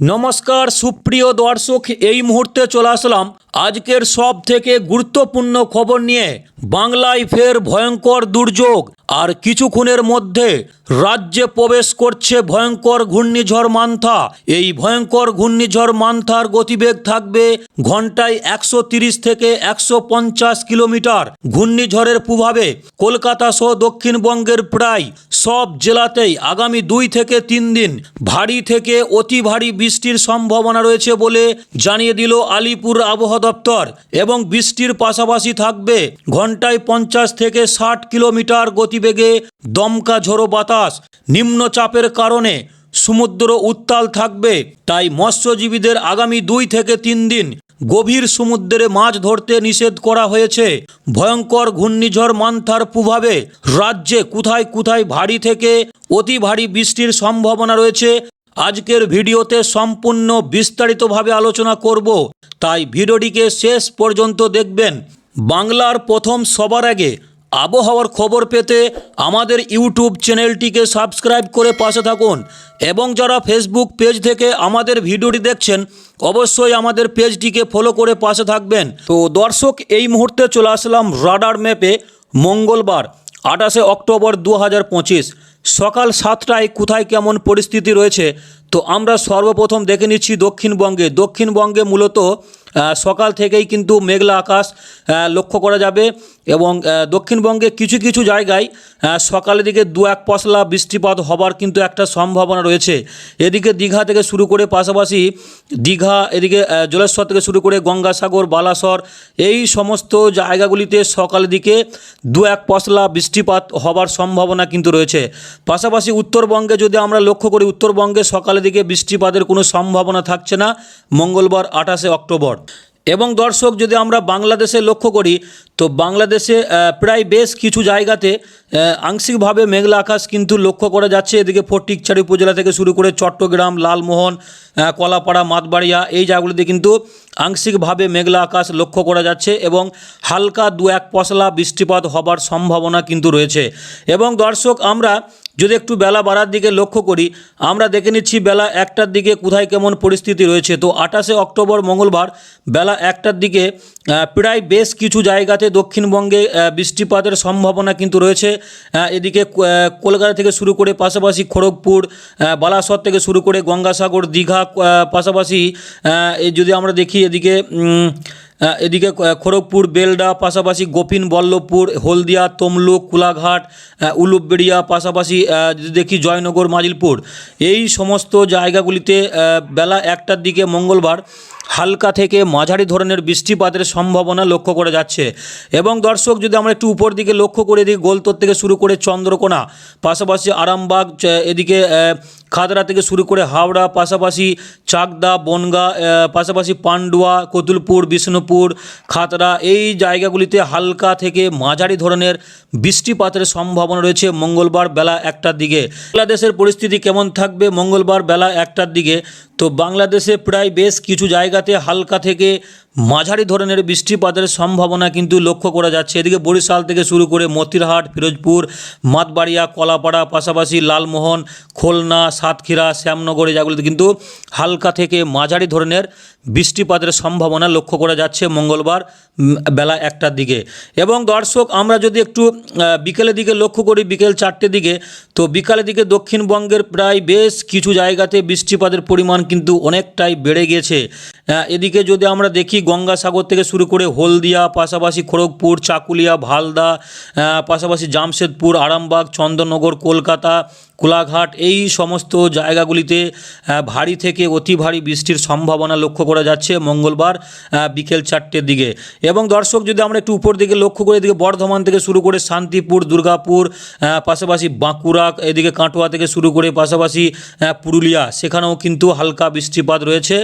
নমস্কার সুপ্রিয় দর্শক এই মুহূর্তে চলে আসলাম আজকের সব থেকে গুরুত্বপূর্ণ খবর নিয়ে বাংলায় ফের ভয়ঙ্কর দুর্যোগ আর কিছুক্ষণের মধ্যে রাজ্যে প্রবেশ করছে ভয়ঙ্কর ঘূর্ণিঝড় মান্থা। এই ভয়ঙ্কর ঘূর্ণিঝড় মান্থার গতিবেগ থাকবে ঘন্টায় একশো থেকে একশো পঞ্চাশ কিলোমিটার। ঘূর্ণিঝড়ের প্রভাবে কলকাতা সহ দক্ষিণবঙ্গের প্রায় সব জেলাতেই আগামী দুই থেকে তিন দিন ভারী থেকে অতি ভারী বৃষ্টির সম্ভাবনা রয়েছে বলে জানিয়ে দিল আলিপুর আবহাওয়া দপ্তর এবং বৃষ্টির পাশাপাশি থাকবে ঘন্টায় পঞ্চাশ থেকে ষাট কিলোমিটার গতিবেগে দমকা ঝোড়ো বাতাস। নিম্নচাপের কারণে সমুদ্র উত্তাল থাকবে। তাই মৎস্যজীবীদের আগামী দুই থেকে তিন দিন গভীর সমুদ্রে মাছ ধরতে নিষেধ করা হয়েছে। ভয়ঙ্কর ঘূর্ণিঝড় মান্থার প্রভাবে রাজ্যে কোথায় কোথায় ভারী থেকে অতি ভারী বৃষ্টির সম্ভাবনা রয়েছে আজকের ভিডিওতে সম্পূর্ণ বিস্তারিতভাবে আলোচনা করব, তাই ভিডিওটিকে শেষ পর্যন্ত দেখবেন। বাংলার প্রথম সবার আগে আবহাওয়ার খবর পেতে আমাদের ইউটিউব চ্যানেলটিকে সাবস্ক্রাইব করে পাশে থাকুন এবং যারা ফেসবুক পেজ থেকে আমাদের ভিডিওটি দেখছেন, অবশ্যই আমাদের পেজটিকে ফলো করে পাশে থাকবেন। তো দর্শক, এই মুহূর্তে চলে আসলাম রাডার ম্যাপে মঙ্গলবার, আঠাশে অক্টোবর দু হাজার পঁচিশ। সকাল সাতটায় কোথায় কেমন পরিস্থিতি রয়েছে? তো আমরা সর্বপ্রথম দেখে নিচ্ছি দক্ষিণবঙ্গে। দক্ষিণবঙ্গে মূলত সকাল থেকেই কিন্তু মেঘলা আকাশ লক্ষ্য করা যাবে এবং দক্ষিণবঙ্গে কিছু কিছু জায়গায় সকালের দিকে দু এক পশলা বৃষ্টিপাত হবার কিন্তু একটা সম্ভাবনা রয়েছে। এদিকে দীঘা থেকে শুরু করে পাশাপাশি দীঘা, এদিকে জলেশ্বর থেকে শুরু করে গঙ্গাসাগর, বালাসর, এই সমস্ত জায়গাগুলিতে সকালের দিকে দু এক পশলা বৃষ্টিপাত হবার সম্ভাবনা কিন্তু রয়েছে। পাশাপাশি উত্তরবঙ্গে যদি আমরা লক্ষ্য করি, উত্তরবঙ্গে সকালের দিকে বৃষ্টিপাতের কোনো সম্ভাবনা থাকছে না। মঙ্গলবার আঠাশে অক্টোবর। এবং দর্শক, যদি আমরা বাংলাদেশে লক্ষ্য করি, তো বাংলাদেশে প্রায় বেশ কিছু জায়গাতে আংশিকভাবে মেঘলা আকাশ কিন্তু লক্ষ্য করা যাচ্ছে। এদিকে ফটিকছড়ি উপজেলা থেকে শুরু করে চট্টগ্রাম, লালমোহন কলাপাড়া, মাতবাড়িয়া, এই জায়গাগুলিতে কিন্তু আংশিকভাবে মেঘলা আকাশ লক্ষ্য করা যাচ্ছে এবং হালকা দু এক পশলা বৃষ্টিপাত হবার সম্ভাবনা কিন্তু রয়েছে। এবং দর্শক, আমরা যদি একটু বেলা বাড়ার দিকে লক্ষ্য করি, আমরা দেখে নিচ্ছি বেলা একটার দিকে কোথায় কেমন পরিস্থিতি রয়েছে। তো আঠাশে অক্টোবর মঙ্গলবার বেলা একটার দিকে প্রায় বেশ কিছু জায়গাতে দক্ষিণবঙ্গে বৃষ্টিপাতের সম্ভাবনা কিন্তু রয়েছে। এদিকে কলকাতা থেকে শুরু করে পাশাপাশি খড়গপুর বালাসর থেকে শুরু করে গঙ্গাসাগর, দীঘা পাশাপাশি যদি আমরা দেখি এদিকে এদিকে খড়গপুর, বেলডা, পাশাপাশি গোপিন, বল্লভপুর, হলদিয়া, তমলুক, কুলাঘাট উলুবেড়িয়া, পাশাপাশি দেখি জয়নগর, মাজিলপুর। এই সমস্ত জায়গাগুলিতে বেলা একটার দিকে মঙ্গলবার হালকা থেকে মাঝারি ধরনের বৃষ্টিপাতের সম্ভাবনা লক্ষ্য করা যাচ্ছে। এবং দর্শক, যদি আমরা একটু উপর দিকে লক্ষ্য করে এদিকে গোলতোর থেকে শুরু করে চন্দ্রকোনা, পাশাপাশি আরামবাগ এদিকে খাদরা থেকে শুরু করে হাওড়া, পাশাপাশি চাকদা, বনগা পাশাপাশি পান্ডুয়া, কতুলপুর, বিষ্ণুপুর, খাতরা, এই জায়গাগুলিতে হালকা থেকে মাঝারি ধরনের বৃষ্টিপাতের সম্ভাবনা রয়েছে মঙ্গলবার বেলা একটার দিকে। বাংলাদেশের পরিস্থিতি কেমন থাকবে মঙ্গলবার বেলা একটার দিকে? তো বাংলাদেশে প্রায় বেশ কিছু জায়গাতে হালকা থেকে মাঝারি ধরনের বৃষ্টিপাতের সম্ভাবনা কিন্তু লক্ষ্য করা যাচ্ছে। এদিকে বরিশাল থেকে শুরু করে মতিরহাট, ফিরোজপুর, মাতবাড়িয়া, কলাপাড়া, পাশাপাশি লালমোহন, খুলনা, সাতক্ষীরা, শ্যামনগর জায়গাগুলিতে কিন্তু হালকা থেকে মাঝারি ধরনের বৃষ্টিপাতের সম্ভাবনা লক্ষ্য করা যাচ্ছে মঙ্গলবার বেলা একটার দিকে। এবং দর্শক, আমরা যদি একটু বিকেলের দিকে লক্ষ্য করি, বিকেল চারটের দিকে, তো বিকালের দিকে দক্ষিণবঙ্গের প্রায় বেশ কিছু জায়গাতে বৃষ্টিপাতের পরিমাণ কিন্তু অনেকটাই বেড়ে গেছে। এদিকে যদি আমরা দেখি গঙ্গাসাগর থেকে শুরু করে হলদিয়া পাশাপাশি খড়গপুর চাকুলিয়া ভালদা পাশাপাশি জামশেদপুর আরামবাগ চন্দননগর কলকাতা কোলাঘাট, এই সমস্ত জায়গাগুলিতে ভারী থেকে অতি ভারী বৃষ্টির সম্ভাবনা লক্ষ্য করা যাচ্ছে মঙ্গলবার বিকেল চারটের দিকে। এবং দর্শক, যদি আমরা একটু উপর দিকে লক্ষ্য করি, এদিকে বর্ধমান থেকে শুরু করে শান্তিপুর, দুর্গাপুর পাশাপাশি বাঁকুড়া, এদিকে কাটোয়া থেকে শুরু করে পাশাপাশি পুরুলিয়া, সেখানেও কিন্তু হালকা বৃষ্টিপাত রয়েছে।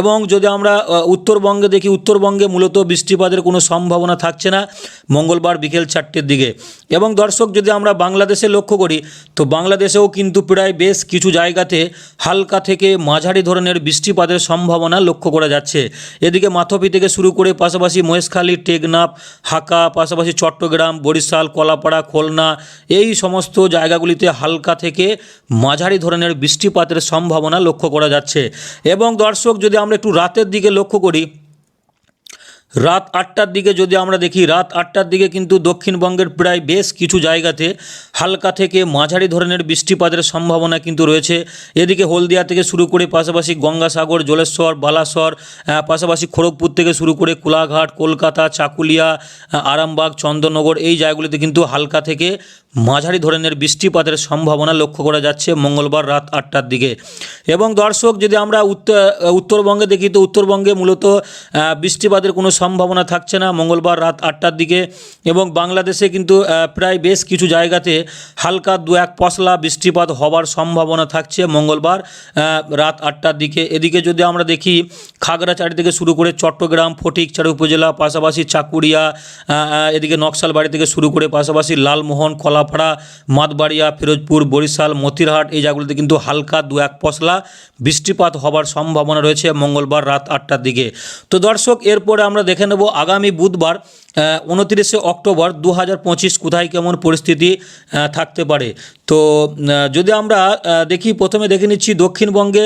এবং যদি আমরা উত্তরবঙ্গে দেখি, উত্তরবঙ্গে মূলত বৃষ্টিপাতের কোনো সম্ভাবনা থাকছে না মঙ্গলবার বিকেল চারটের দিকে। এবং দর্শক, যদি আমরা বাংলাদেশে লক্ষ্য করি, তো বাংলাদেশেও বাংলাদেশেও কিন্তু প্রায় বেশ কিছু জায়গাতে হালকা থেকে মাঝারি ধরনের বৃষ্টিপাতের সম্ভাবনা লক্ষ্য করা যাচ্ছে। এদিকে মাথপি থেকে শুরু করে পাশাপাশি মহেশখালী, টেকনাফ, হাকা, পাশাপাশি চট্টগ্রাম, বরিশাল, কলাপাড়া, খুলনা এই সমস্ত জায়গাগুলিতে হালকা থেকে মাঝারি ধরনের বৃষ্টিপাতের সম্ভাবনা লক্ষ্য করা যাচ্ছে। এবং দর্শক, যদি আমরা একটু রাতের দিকে লক্ষ্য করি রাত আটটার দিকে যদি আমরা দেখি, রাত আটটার দিকে কিন্তু দক্ষিণবঙ্গের প্রায় বেশ কিছু জায়গাতে হালকা থেকে মাঝারি ধরনের বৃষ্টিপাতের সম্ভাবনা কিন্তু রয়েছে। এদিকে হলদিয়া থেকে শুরু করে পাশাপাশি গঙ্গাসাগর, জলেশ্বর, বালাসর পাশাপাশি খড়গপুর থেকে শুরু করে কোলাঘাট, কলকাতা, চাকুলিয়া আরামবাগ, চন্দননগর এই জায়গাগুলিতে কিন্তু হালকা থেকে মাঝারি ধরনের বৃষ্টিপাতের সম্ভাবনা লক্ষ্য করা যাচ্ছে মঙ্গলবার রাত আটটার দিকে। এবং দর্শক, যদি আমরা উত্তর, উত্তরবঙ্গে দেখি, তো উত্তরবঙ্গে মূলত বৃষ্টিপাতের কোনো সম্ভাবনা থাকছে না মঙ্গলবার রাত আটটার দিকে এবং বাংলাদেশে কিন্তু প্রায় বেশ কিছু জায়গাতে হালকা দু এক পশলা বৃষ্টিপাত হওয়ার সম্ভাবনা থাকছে মঙ্গলবার রাত আটটার দিকে। এদিকে যদি আমরা দেখি খাগড়াছড়ি থেকে শুরু করে চট্টগ্রাম, ফটিকছড়ি উপজেলা, পাশাপাশি চাকুরিয়া এদিকে নকশালবাড়ি থেকে শুরু করে পাশাপাশি লালমোহন, কলাপাড়া মাতবাড়িয়া ফিরোজপুর, বরিশাল, মতিরহাট, এই জায়গাগুলিতে কিন্তু হালকা দু এক পশলা বৃষ্টিপাত হবার সম্ভাবনা রয়েছে মঙ্গলবার রাত আটটার দিকে। তো দর্শক, এরপরে আমরা দেখে নেব আগামী বুধবার উনত্রিশে অক্টোবর দু হাজার পঁচিশ কোথায় কেমন পরিস্থিতি থাকতে পারে। তো যদি আমরা দেখি প্রথমে দেখে নিচ্ছি দক্ষিণবঙ্গে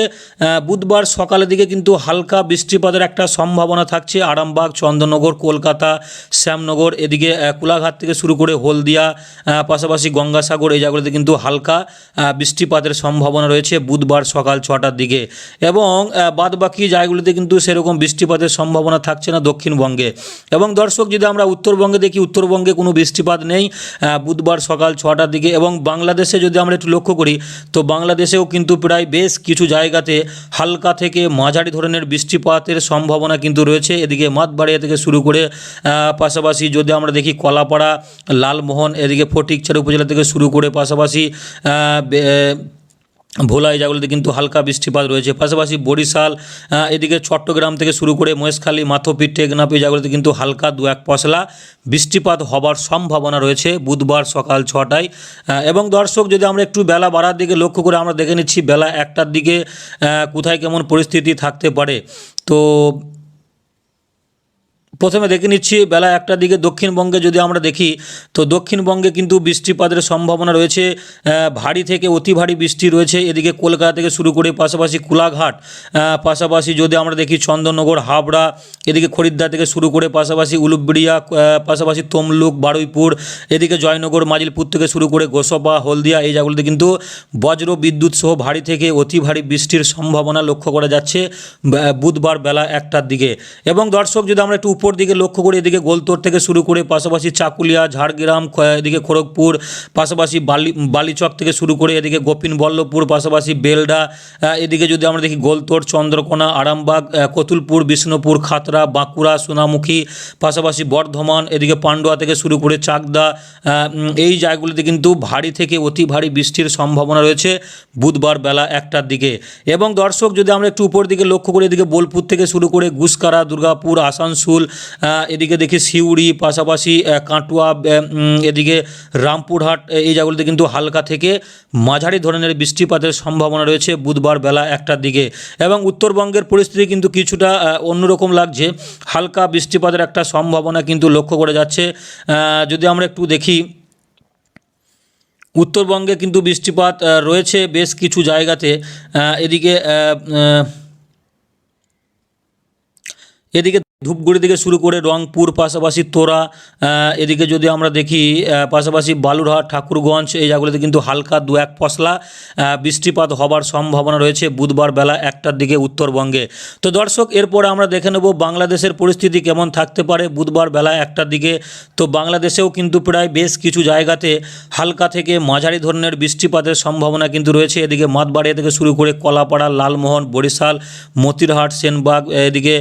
বুধবার সকালের দিকে কিন্তু হালকা বৃষ্টিপাতের একটা সম্ভাবনা থাকছে। আরামবাগ চন্দননগর কলকাতা শ্যামনগর এদিকে কোলাঘাট থেকে শুরু করে হলদিয়া পাশাপাশি গঙ্গাসাগর এই জায়গাগুলিতে কিন্তু হালকা বৃষ্টিপাতের সম্ভাবনা রয়েছে বুধবার সকাল ছটার দিকে। এবং আহ, বাদবাকি জায়গাগুলিতে কিন্তু সেরকম বৃষ্টিপাতের সম্ভাবনা থাকছে না দক্ষিণবঙ্গে। এবং দর্শক যদি আমরা উত্তরবঙ্গে দেখি উত্তরবঙ্গে কোনো বৃষ্টিপাত নেই বুধবার সকাল ছটার দিকে। এবং বাংলাদেশে যদি আমরা একটু লক্ষ্য করি, তো বাংলাদেশেও কিন্তু প্রায় বেশ কিছু জায়গাতে হালকা থেকে মাঝারি ধরনের বৃষ্টিপাতের সম্ভাবনা কিন্তু রয়েছে। এদিকে মাতবাড়িয়া থেকে শুরু করে পাশাপাশি যদি আমরা দেখি কলাপাড়া, লালমোহন, এদিকে ফটিকচার উপজেলা থেকে শুরু করে পাশাপাশি ভোলা এই জায়গাগুলিতে কিন্তু হালকা বৃষ্টিপাত রয়েছে। পাশাপাশি বরিশাল এদিকে চট্টগ্রাম থেকে শুরু করে মহেশখালী, মাথপি টেকনাপি এই জায়গাগুলিতে কিন্তু হালকা দু এক পশলা বৃষ্টিপাত হবার সম্ভাবনা রয়েছে বুধবার সকাল ছটায়। এবং দর্শক, যদি আমরা একটু বেলা বাড়ার দিকে লক্ষ্য করে আমরা দেখে নিচ্ছি বেলা একটার দিকে কোথায় কেমন পরিস্থিতি থাকতে পারে। তো প্রথমে দেখে নিচ্ছি, বেলা একটার দিকে দক্ষিণবঙ্গে যদি আমরা দেখি, তো দক্ষিণবঙ্গে কিন্তু বৃষ্টিপাতের সম্ভাবনা রয়েছে। ভারী থেকে অতি ভারী বৃষ্টি রয়েছে। এদিকে কলকাতা থেকে শুরু করে পাশাপাশি কোলাঘাট পাশাপাশি যদি আমরা দেখি চন্দননগর, হাবড়া, এদিকে খরিদ্দার থেকে শুরু করে পাশাপাশি উলুবেড়িয়া পাশাপাশি তমলুক, বারুইপুর, এদিকে জয়নগর, মাজিলপুর থেকে শুরু করে গোসপা হলদিয়া, এই জায়গাগুলিতে কিন্তু বজ্র বিদ্যুৎ সহ ভারী থেকে অতি ভারী বৃষ্টির সম্ভাবনা লক্ষ্য করা যাচ্ছে বুধবার বেলা একটার দিকে। এবং দর্শক, যদি আমরা একটু উপর দিকে লক্ষ্য করি এদিকে গোলতোর থেকে শুরু করে পাশাপাশি চাকুলিয়া, ঝাড়গ্রাম এদিকে খড়গপুর, পাশাপাশি বালি, বালিচক থেকে শুরু করে এদিকে গোপিন বল্লভপুর, পাশাপাশি বেলডা এদিকে যদি আমরা দেখি গোলতোর, চন্দ্রকোনা, আরামবাগ কতুলপুর, বিষ্ণুপুর, খাতরা, বাঁকুড়া, সোনামুখী, পাশাপাশি বর্ধমান, এদিকে পান্ডুয়া থেকে শুরু করে চাকদা এই জায়গাগুলিতে কিন্তু ভারী থেকে অতি ভারী বৃষ্টির সম্ভাবনা রয়েছে বুধবার বেলা একটার দিকে। এবং দর্শক যদি আমরা একটু উপর দিকে লক্ষ্য করি এদিকে বোলপুর থেকে শুরু করে গুসকারা, দুর্গাপুর, আসানসোল এদিকে দেখি সিউড়ি, পাশাপাশি কাটুয়া এদিকে রামপুরহাট এই জায়গাগুলিতে কিন্তু হালকা থেকে মাঝারি ধরনের বৃষ্টিপাতের সম্ভাবনা রয়েছে বুধবার বেলা একটার দিকে। এবং উত্তরবঙ্গের পরিস্থিতি কিন্তু কিছুটা অন্যরকম লাগছে। হালকা বৃষ্টিপাতের একটা সম্ভাবনা কিন্তু লক্ষ্য করা যাচ্ছে। যদি আমরা একটু দেখি, উত্তরবঙ্গে কিন্তু বৃষ্টিপাত রয়েছে বেশ কিছু জায়গাতে। এদিকে এদিকে ধূপগুড়ি থেকে শুরু করে রংপুর, পাশাপাশি তোরা এদিকে যদি আমরা দেখি পাশাপাশি বালুরহাট, ঠাকুরগঞ্জ, এই জায়গাগুলিতে কিন্তু হালকা দু এক পশলা বৃষ্টিপাত হবার সম্ভাবনা রয়েছে বুধবার বেলা একটার দিকে উত্তরবঙ্গে। তো দর্শক, এরপরে আমরা দেখে নেব বাংলাদেশের পরিস্থিতি কেমন থাকতে পারে বুধবার বেলা একটার দিকে। তো বাংলাদেশেও কিন্তু প্রায় বেশ কিছু জায়গাতে হালকা থেকে মাঝারি ধরনের বৃষ্টিপাতের সম্ভাবনা কিন্তু রয়েছে। এদিকে মাতবাড়িয়া থেকে শুরু করে কলাপাড়া, লালমোহন, বরিশাল, মতিরহাট, সেনবাগ, এদিকে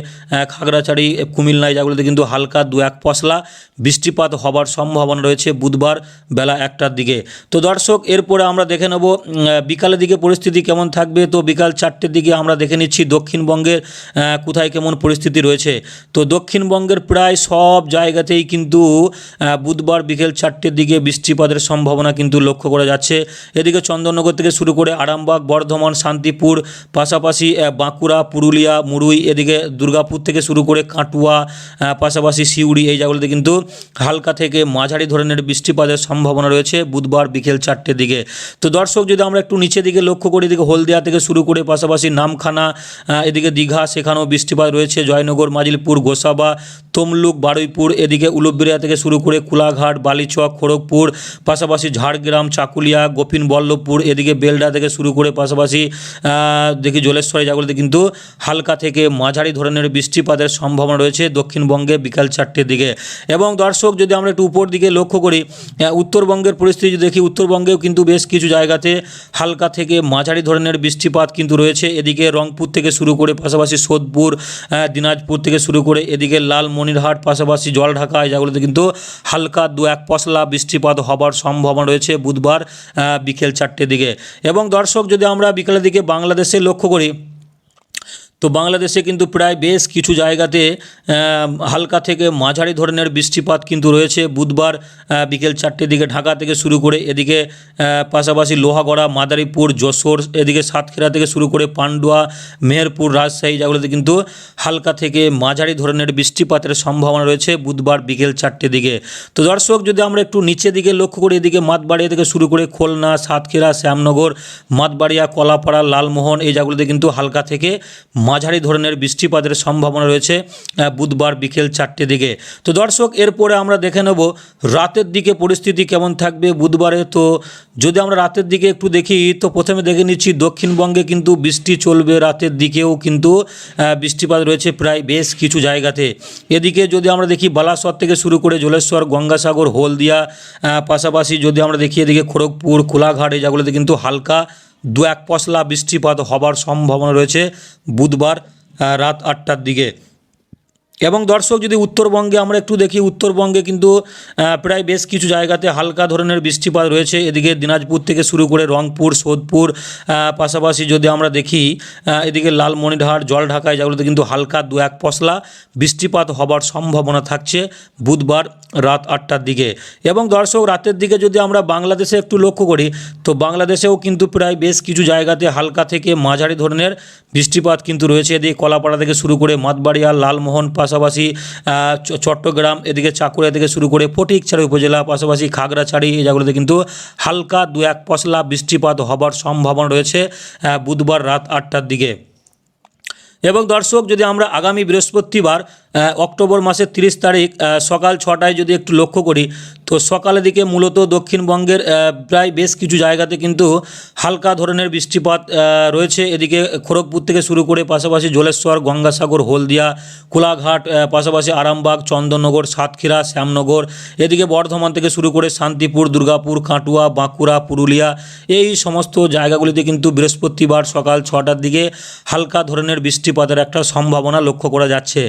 খাগড়াছড়ি এই কুমিল্লা জায়গাগুলোতে কিন্তু হালকা দু এক পশলা বৃষ্টিপাত হবার সম্ভাবনা রয়েছে বুধবার বেলা একটার দিকে। তো দর্শক, এরপরে আমরা দেখে নেব বিকালের দিকে পরিস্থিতি কেমন থাকবে। তো বিকাল চারটের দিকে আমরা দেখে নিচ্ছি দক্ষিণবঙ্গের কোথায় কেমন পরিস্থিতি রয়েছে। তো দক্ষিণবঙ্গের প্রায় সব জায়গাতেই কিন্তু বুধবার বিকেল চারটের দিকে বৃষ্টিপাতের সম্ভাবনা কিন্তু লক্ষ্য করা যাচ্ছে। এদিকে চন্দননগর থেকে শুরু করে আরামবাগ, বর্ধমান, শান্তিপুর, পাশাপাশি বাঁকুড়া, পুরুলিয়া, মুরুই, এদিকে দুর্গাপুর থেকে শুরু করে কাটুয়া পাশাপাশি সিউড়ি এই জায়গাগুলোতে কিন্তু হালকা থেকে মাঝারি ধরনের বৃষ্টিপাতের সম্ভাবনা রয়েছে বুধবার বিকেল চারটের দিকে। তো দর্শক, যদি আমরা একটু নিচের দিকে লক্ষ্য করি, এদিকে হলদিয়া থেকে শুরু করে পাশাপাশি নামখানা এদিকে দীঘা, সেখানেও বৃষ্টিপাত রয়েছে। জয়নগর, মাজিলপুর, গোসাবা, তমলুক, বারুইপুর, এদিকে উলুবেড়িয়া থেকে শুরু করে কুলাঘাট, বালিচক, খড়গপুর, পাশাপাশি ঝাড়গ্রাম, চাকুলিয়া গোপিন বল্লভপুর এদিকে বেলডা থেকে শুরু করে পাশাপাশি দেখি জলেশ্বরী জায়গাগুলোতে কিন্তু হালকা থেকে মাঝারি ধরনের বৃষ্টিপাতের সম্ভাবনা রয়েছে দক্ষিণবঙ্গে বিকাল চারটের দিকে। এবং দর্শক, যদি আমরা একটু উপর দিকে লক্ষ্য করি উত্তরবঙ্গের পরিস্থিতি দেখি, উত্তরবঙ্গেও কিন্তু বেশ কিছু জায়গাতে হালকা থেকে মাঝারি ধরনের বৃষ্টিপাত কিন্তু রয়েছে। এদিকে রংপুর থেকে শুরু করে পাশাপাশি সোদপুর দিনাজপুর থেকে শুরু করে এদিকে লালমনিরহাট, পাশাপাশি জলঢাকা জায়গাগুলোতে কিন্তু হালকা দু এক পশলা বৃষ্টিপাত হবার সম্ভাবনা রয়েছে বুধবার বিকেল চারটের দিকে। এবং দর্শক, যদি আমরা বিকেলের দিকে বাংলাদেশে লক্ষ্য করি তো বাংলাদেশে কিন্তু প্রায় বেশ কিছু জায়গাতে হালকা থেকে মাঝারি ধরনের বৃষ্টিপাত কিন্তু রয়েছে। বুধবার বিকেল চারটের দিকে ঢাকা থেকে শুরু করে এদিকে পাশাপাশি লোহাগড়া, মাদারীপুর, যশোর, এদিকে সাতক্ষীরা থেকে শুরু করে পান্ডুয়া, মেহেরপুর, রাজশাহী জায়গাগুলোতে কিন্তু হালকা থেকে মাঝারি ধরনের বৃষ্টিপাতের সম্ভাবনা রয়েছে বুধবার বিকেল চারটের দিকে। তো দর্শক, যদি আমরা একটু নিচে দিকে লক্ষ্য করি, এদিকে মাতবাড়িয়া থেকে শুরু করে খুলনা, সাতক্ষীরা, শ্যামনগর, মাতবাড়িয়া, কলাপাড়া, লালমোহন এই জায়গাগুলোতে কিন্তু হালকা থেকে মাঝারি ধরনের বৃষ্টিপাতের সম্ভাবনা রয়েছে বুধবার বিকেল চারটে দিকে। তো দর্শক, এরপরে আমরা দেখে নেব রাতের দিকে পরিস্থিতি কেমন থাকবে বুধবারে। তো যদি আমরা রাতের দিকে একটু দেখি, তো প্রথমে দেখে নিচ্ছি দক্ষিণবঙ্গে কিন্তু বৃষ্টি চলবে রাতের দিকেও কিন্তু বৃষ্টিপাত রয়েছে প্রায় বেশ কিছু জায়গাতে। এদিকে যদি আমরা দেখি বালাসর থেকে শুরু করে জলেশ্বর, গঙ্গাসাগর, হলদিয়া পাশাপাশি যদি আমরা দেখি এদিকে খড়গপুর, কোলাঘাট এই জায়গাগুলোতে কিন্তু হালকা দু এক পশলা বৃষ্টিপাত হবার সম্ভাবনা রয়েছে বুধবার রাত আটটার দিকে। এবং দর্শক যদি উত্তরবঙ্গে আমরা একটু দেখি, উত্তরবঙ্গে কিন্তু প্রায় বেশ কিছু জায়গাতে হালকা ধরনের বৃষ্টিপাত রয়েছে। এদিকে দিনাজপুর থেকে শুরু করে রংপুর, সোদপুর পাশাপাশি যদি আমরা দেখি এদিকে লালমনিরহাট জলঢাকায় যেগুলোতে কিন্তু হালকা দু এক পশলা বৃষ্টিপাত হবার সম্ভাবনা থাকছে বুধবার রাত আটটার দিকে। এবং দর্শক, রাতের দিকে যদি আমরা বাংলাদেশে একটু লক্ষ্য করি, তো বাংলাদেশেও কিন্তু প্রায় বেশ কিছু জায়গাতে হালকা থেকে মাঝারি ধরনের বৃষ্টিপাত কিন্তু রয়েছে। এদিকে কলাপাড়া থেকে শুরু করে মাতবাড়িয়া, লালমোহন পাশাপাশি চট্টগ্রাম এদিকে চাকুরিয়া থেকে শুরু করে ফটিকছড়ি উপজেলা, পাশাপাশি খাগড়াছড়ি এই জায়গাগুলোতে কিন্তু হালকা দু এক পশলা বৃষ্টিপাত হবার সম্ভাবনা রয়েছে বুধবার রাত আটটার দিকে। এবং দর্শক, যদি আমরা আগামী বৃহস্পতিবার অক্টোবর মাসের তিরিশ তারিখ সকাল ছটায় যদি একটু লক্ষ্য করি, তো সকালের দিকে মূলত দক্ষিণবঙ্গের প্রায় বেশ কিছু জায়গাতে কিন্তু হালকা ধরনের বৃষ্টিপাত রয়েছে। এদিকে খড়গপুর থেকে শুরু করে পাশাপাশি জলেশ্বর, গঙ্গাসাগর, হলদিয়া, কোলাঘাট পাশাপাশি আরামবাগ, চন্দননগর, সাতক্ষীরা, শ্যামনগর, এদিকে বর্ধমান থেকে শুরু করে শান্তিপুর, দুর্গাপুর, কাটুয়া, বাঁকুড়া, পুরুলিয়া, এই সমস্ত জায়গাগুলিতে কিন্তু বৃহস্পতিবার সকাল ছটার দিকে হালকা ধরনের বৃষ্টিপাতের একটা সম্ভাবনা লক্ষ্য করা যাচ্ছে।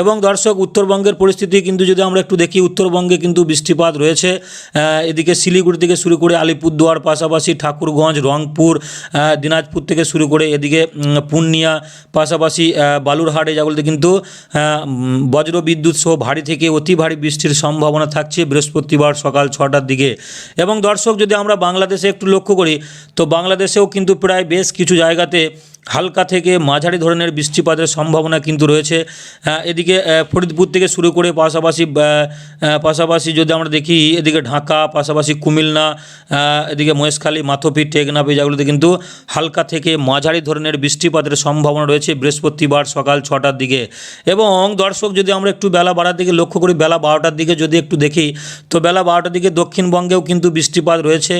এবং দর্শক, উত্তরবঙ্গের পরিস্থিতি কিন্তু যদি আমরা একটু দেখি, উত্তরবঙ্গে কিন্তু বৃষ্টিপাত রয়েছে। এদিকে শিলিগুড়ি থেকে শুরু করে আলিপুরদুয়ার, পাশাপাশি ঠাকুরগঞ্জ, রংপুর দিনাজপুর থেকে শুরু করে এদিকে পূর্ণিয়া, পাশাপাশি বালুরহাট এই জায়গাগুলোতে কিন্তু বজ্র বিদ্যুৎ সহ ভারী থেকে অতি ভারী বৃষ্টির সম্ভাবনা থাকছে বৃহস্পতিবার সকাল ছটার দিকে। এবং দর্শক, যদি আমরা বাংলাদেশে একটু লক্ষ্য করি, তো বাংলাদেশেও কিন্তু প্রায় বেশ কিছু জায়গাতে হালকা থেকে মাঝারি ধরনের বৃষ্টিপাতের সম্ভাবনা কিন্তু রয়েছে। এদিকে ফরিদপুর থেকে শুরু করে পাশাপাশি পাশাপাশি যদি আমরা দেখি, এদিকে ঢাকা, পাশাপাশি কুমিল্লা এদিকে মহেশখালী মাথপি টেকনাফ জায়গাগুলোতে কিন্তু হালকা থেকে মাঝারি ধরনের বৃষ্টিপাতের সম্ভাবনা রয়েছে বৃহস্পতিবার সকাল ছটার দিকে। এবং দর্শক, যদি আমরা একটু বেলা বাড়ার দিকে লক্ষ্য করি, বেলা বারোটার দিকে যদি একটু দেখি, তো বেলা বারোটার দিকে দক্ষিণবঙ্গেও কিন্তু বৃষ্টিপাত রয়েছে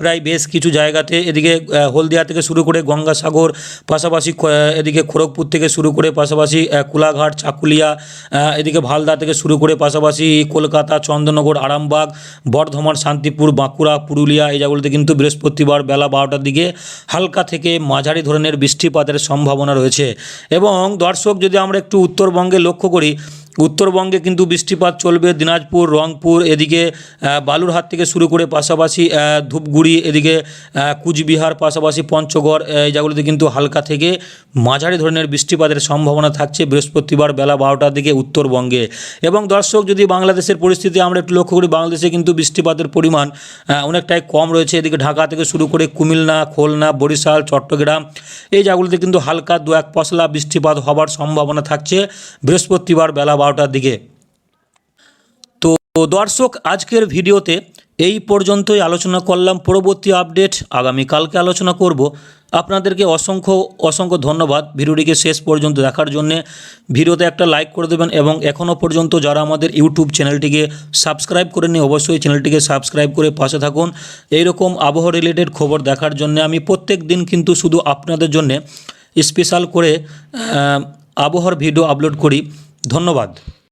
প্রায় বেশ কিছু জায়গাতে। এদিকে হলদিয়া থেকে শুরু করে গঙ্গাসাগর পাশাপাশি এদিকে খড়গপুর থেকে শুরু করে পাশাপাশি কুলাঘাট, চাকুলিয়া এদিকে ভালদা থেকে শুরু করে পাশাপাশি কলকাতা চন্দ্রনগর আরামবাগ, বর্ধমান, শান্তিপুর, বাঁকুড়া, পুরুলিয়া, এই জায়গাগুলোতে কিন্তু বৃহস্পতিবার বেলা বারোটার দিকে হালকা থেকে মাঝারি ধরনের বৃষ্টিপাতের সম্ভাবনা রয়েছে। এবং দর্শক, যদি আমরা একটু উত্তরবঙ্গে লক্ষ্য করি উত্তরবঙ্গে কিন্তু বৃষ্টিপাত চলবে, দিনাজপুর, রংপুর, এদিকে বালুরহাট থেকে শুরু করে পাশাপাশি ধূপগুড়ি, এদিকে কুচবিহার, পাশাপাশি পঞ্চগড় এই জায়গাগুলিতে কিন্তু হালকা থেকে মাঝারি ধরনের বৃষ্টিপাতের সম্ভাবনা থাকছে বৃহস্পতিবার বেলা বারোটার দিকে উত্তরবঙ্গে। এবং দর্শক, যদি বাংলাদেশের পরিস্থিতি আমরা একটু লক্ষ্য করি, বাংলাদেশে কিন্তু বৃষ্টিপাতের পরিমাণ অনেকটাই কম রয়েছে। এদিকে ঢাকা থেকে শুরু করে কুমিল্লা, খুলনা, বরিশাল, চট্টগ্রাম, এই জায়গাগুলিতে কিন্তু হালকা দু এক পশলা বৃষ্টিপাত হবার সম্ভাবনা থাকছে বৃহস্পতিবার বেলা বারোটার দিকে। তো দর্শক, আজকের ভিডিওতে এই পর্যন্তই আলোচনা করলাম। পরবর্তী আপডেট আগামীকালকে আলোচনা করব। আপনাদেরকে অসংখ্য অসংখ্য ধন্যবাদ ভিডিওটিকে শেষ পর্যন্ত দেখার জন্যে। ভিডিওতে একটা লাইক করে দেবেন এবং এখনও পর্যন্ত যারা আমাদের ইউটিউব চ্যানেলটিকে সাবস্ক্রাইব করে করেনি অবশ্যই চ্যানেলটিকে সাবস্ক্রাইব করে পাশে থাকুন। এইরকম আবহাওয়া রিলেটেড খবর দেখার জন্য আমি প্রত্যেক দিন কিন্তু শুধু আপনাদের জন্যে স্পেশাল করে আবহাওয়ার ভিডিও আপলোড করি। ধন্যবাদ।